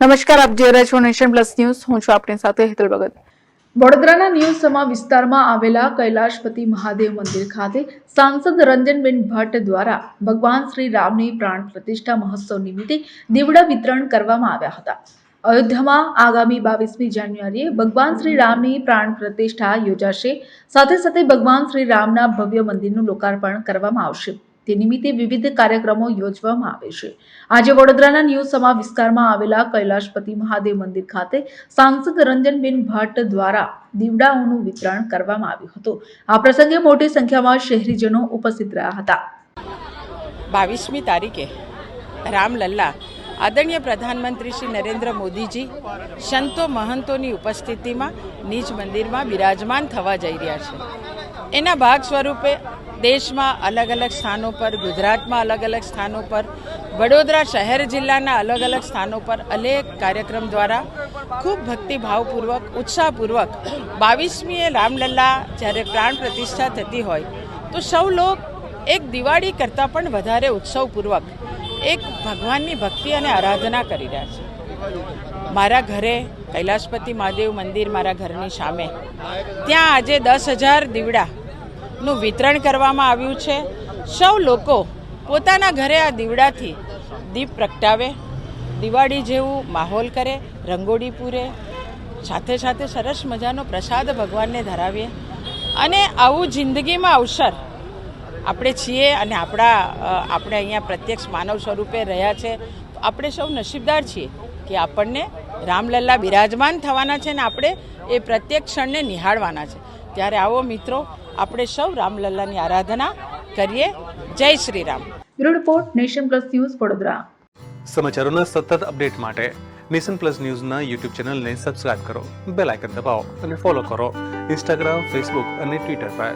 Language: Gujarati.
નમસ્કાર, આપ જોઈ રહ્યા છો નેશન પ્લસ ન્યૂઝ. હું છું આપની સાથે હેતલ ભગત. વડોદરાના ન્યૂઝ વિસ્તારમાં આવેલા કૈલાશપતિ મહાદેવ મંદિર ખાતે સાંસદ રંજનબેન ભટ્ટ દ્વારા ભગવાન શ્રી રામની પ્રાણ પ્રતિષ્ઠા મહોત્સવ નિમિત્તે દીવડા વિતરણ કરવામાં આવ્યા હતા. અયોધ્યામાં આગામી બાવીસમી જાન્યુઆરીએ ભગવાન શ્રી રામની પ્રાણ પ્રતિષ્ઠા યોજાશે. સાથે સાથે ભગવાન શ્રી રામના ભવ્ય મંદિરનું લોકાર્પણ કરવામાં આવશે. તે નિમિત્તે વિવિધ કાર્યક્રમો યોજવામાં આવે છે. આજે વડોદરાના ન્યૂ સમા વિસ્તારમાં આવેલા કૈલાશપતિ મહાદેવ મંદિર ખાતે સાંસદ રંજનબેન ભટ્ટ દ્વારા દીવડાઓનું વિતરણ કરવામાં આવ્યું હતું. આ પ્રસંગે મોટી સંખ્યામાં શહેરીજનો ઉપસ્થિત રહ્યા હતા. બાવીસમી તારીખે રામલલ્લા આદરણીય પ્રધાનમંત્રી શ્રી નરેન્દ્ર મોદીજી, સંતો મહંતોની ઉપસ્થિતિમાં નિજ મંદિરમાં બિરાજમાન થવા જઈ રહ્યા છે. એના ભાગ સ્વરૂપે દેશમાં અલગ અલગ સ્થાનો પર, ગુજરાતમાં અલગ અલગ સ્થાનો પર, વડોદરા શહેર જિલ્લાના અલગ અલગ સ્થાનો પર અનેક કાર્યક્રમ દ્વારા ખૂબ ભક્તિભાવપૂર્વક, ઉત્સાહપૂર્વક બાવીસમીએ રામલલ્લા જ્યારે પ્રાણ પ્રતિષ્ઠા થતી હોય, તો સૌ લોક એક દિવાળી કરતાં પણ વધારે ઉત્સવપૂર્વક એક ભગવાનની ભક્તિ અને આરાધના કરી રહ્યા છે. મારા ઘરે કૈલાશપતિ મહાદેવ મંદિર મારા ઘરની સામે. ત્યાં આજે દસ હજાર દીવડાનું વિતરણ કરવામાં આવ્યું છે. સૌ લોકો પોતાના ઘરે આ દીવડાથી દીપ પ્રગટાવે, દિવાળી જેવું માહોલ કરે, રંગોળી પૂરે, સાથે સાથે સરસ મજાનો પ્રસાદ ભગવાનને ધરાવીએ. અને આવું જિંદગીમાં અવસર આપણે છીએ અને આપણા આપણે અહીંયા પ્રત્યક્ષ માનવ સ્વરૂપે રહ્યા છે. આપણે સૌ નસીબદાર છીએ. કે આપણને રામલલ્લા બિરાજમાન થવાના છે ને આપણે એ પ્રત્યેક ક્ષણને નિહાળવાના છે. ત્યારે આવો મિત્રો આપણે સૌ રામલલ્લાની આરાધના કરીએ. જય Shri Ram. Bureau report nation plus news Vadodara. સમાચારોના સતત અપડેટ માટે નેશન પ્લસ ન્યૂઝના યુટ્યુબ ચેનલને સબસ્ક્રાઇબ કરો બેલ આઇકન દબાવો અને ફોલો કરો ઇન્સ્ટાગ્રામ ફેસબુક અને ટ્વિટર પર.